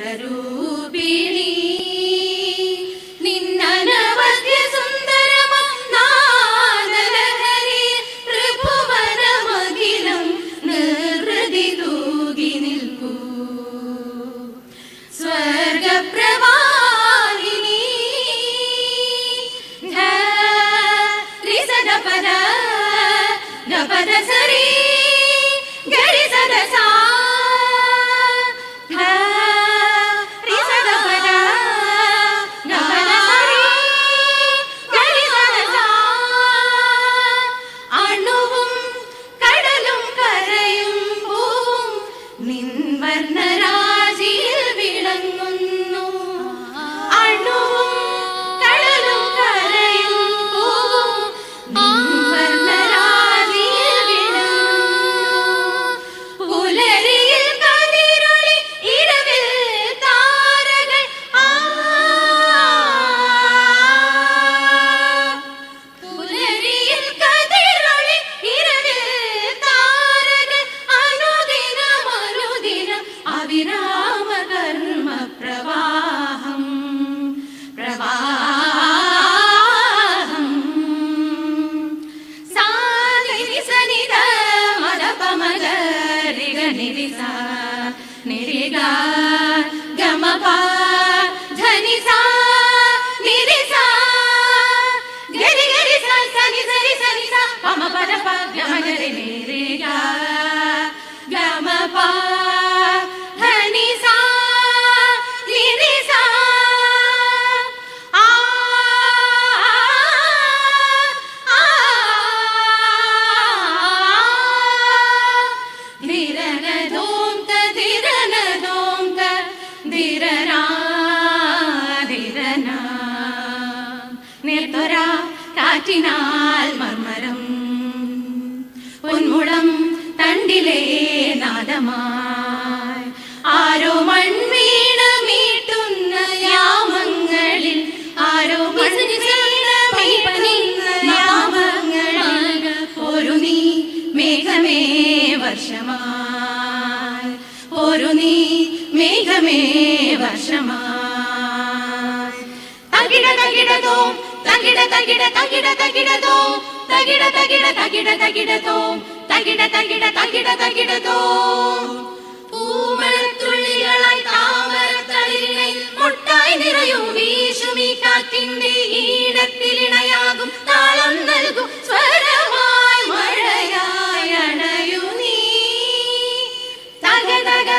ಶರಣರು en gama pa Yeah. കാറ്റിനാൽ മർമരം പൊന്മുളം തണ്ടിലെ നാദമായി. ആരോ മൺവീണ മീട്ടുന്ന യാമങ്ങളിൽ ആരോ ഒരു നീ മേഘമേ വർഷമായി. ഒരു മേഘമേ വർഷമായി. തകിട തകിട തകിട തകിട തകിടതോ തകിട തകിട തകിട തകിടതോ തകിട തകിട തകിട തകിടതോ പൂമഴത്തുള്ളികളായി താമരത്തളിരിനെ മുട്ടായി നിറയും വീശും ഈ കാറ്റിന്റെ ഈടത്തിലിണയാകും താളം നൽകും സ്വരമായി മഴയായി അണയു നീ. തകതക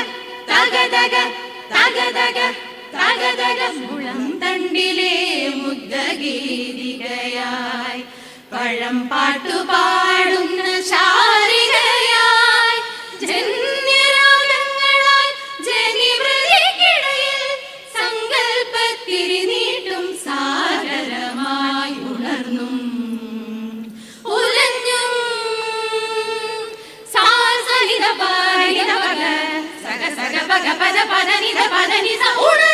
തകതക തകതക മുളം തണ്ടിലെ മുഗ്ധഗീതികയായി. പഴം പാട്ടു പാടുന്ന ശാരികയായി. ജന്യരാഗങ്ങളായി ജനിമൃതിക്കിടയിൽ സങ്കല്പത്തിരി നീട്ടും സാഗരമായി ഉണർന്നും. ഉലഞ്ഞും സാസനിത പാരിത പഗ പദ നിധ പദനിത ഉണർന്നും. ഉലഞ്ഞും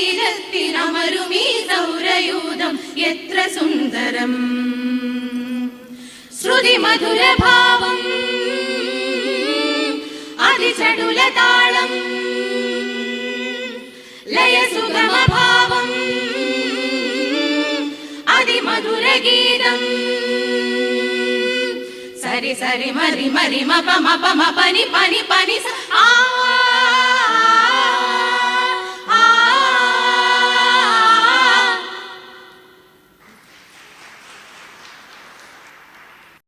സംഗീതത്തിനമരും ഈ സൗരയൂഥം. എത്ര സുന്ദരം. ശ്രുതി മധുരഭാവം അതിചടുല താളം ലയസുഗമഭാവം. അതിമധുര ഗീതം സരി സരി മരി മരി മപ മപ മപനി പനി പനി ആ